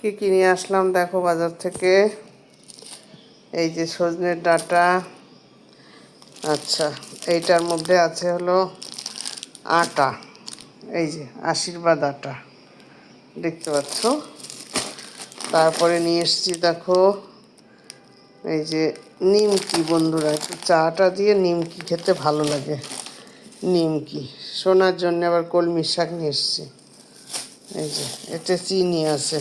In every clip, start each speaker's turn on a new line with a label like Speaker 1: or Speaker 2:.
Speaker 1: কি কিনে আসলাম দেখো বাজার থেকে? এই যে সজনের ডাটা। আচ্ছা এইটার মধ্যে আছে হলো আটা, এই যে আশীর্বাদ আটা, দেখতে পাচ্ছ? তারপরে নিয়ে এসছি দেখো, এই যে নিমকি বন্ধুরা, একটু চাটা দিয়ে নিমকি খেতে ভালো লাগে, নিমকি। সোনার জন্য আবার কলমির শাক নিয়ে এসছি। এই যে, এতে চিনি আছে।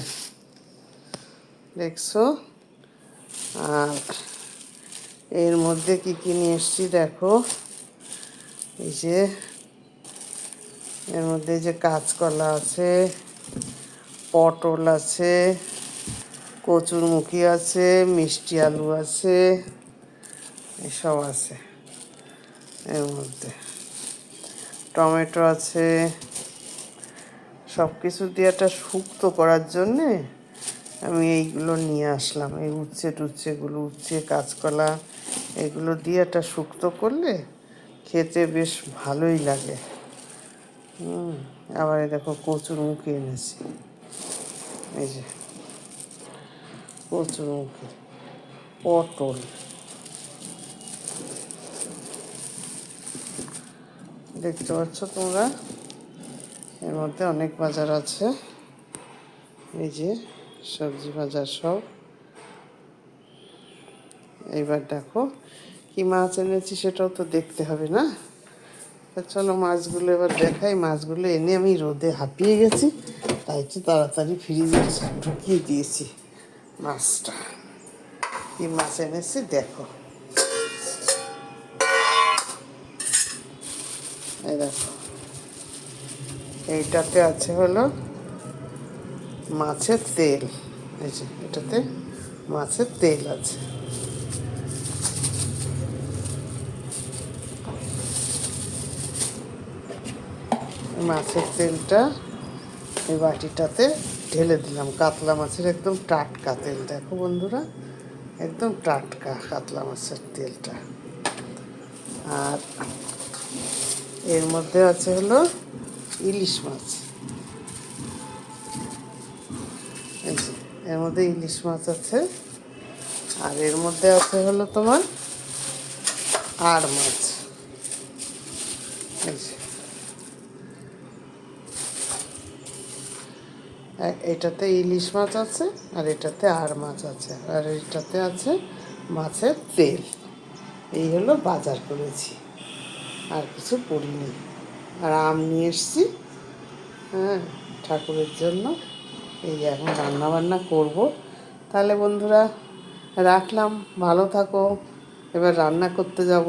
Speaker 1: দেখছ? আর এর মধ্যে কি কি নিয়ে এসছি দেখো? এই যে, এর মধ্যে যে কাঁচকলা আছে, পটল আছে, কচুরমুখী আছে, মিষ্টি আলু আছে, এসব আছে এর মধ্যে। টমেটো আছে। সব কিছু দিয়ে একটা শুক্তো করার জন্যে আমি এইগুলো নিয়ে আসলাম। এই উচ্ছে টুচ্ছেগুলো উচ্ছে, কাঁচকলা, এগুলো দিয়ে একটা শুক্তো করলে খেতে বেশ ভালোই লাগে। হুম, আবার দেখো কচুর মুখে এনেছি। এই যে, কচুর মুখে, পটল। দেখতে পাচ্ছ তোমরা? এর মধ্যে অনেক বাজার আছে। এই যে সবজি বাজার সব। এইবার দেখো, কি মাছ এনেছি সেটাও তো দেখতে হবে না? তা চলো মাছগুলো এবার দেখাই। মাছগুলো এনে আমি রোদে হাঁপিয়ে গেছি, তাই তো তাড়াতাড়ি ফ্রিজে ঢুকিয়ে দিয়েছি মাছটা। কি মাছ এনেছি দেখো। এই দেখো, এইটাতে আছে হলো মাছের তেল। এই যে, এটাতে মাছের তেল আছে। মাছের তেলটা এই বাটিটাতে ঢেলে দিলাম। কাতলা মাছের একদম টাটকা তেল। দেখো বন্ধুরা, একদম টাটকা কাতলা মাছের তেলটা। আর এর মধ্যে আছে হলো ইলিশ মাছ। এর মধ্যে ইলিশ মাছ আছে। আর এর মধ্যে আছে হলো তোমার আর মাছ। এটাতে ইলিশ মাছ আছে আর এটাতে আর মাছ আছে। আর এটাতে আছে মাছের তেল। এই হলো বাজার করেছি। আর কিছু করিনি আর আম নিয়ে এসছি। হ্যাঁ ঠাকুরের জন্য। এই এখন রান্নাবান্না করব। তাহলে বন্ধুরা রাখলাম ভালো থাকো এবার রান্না করতে যাব।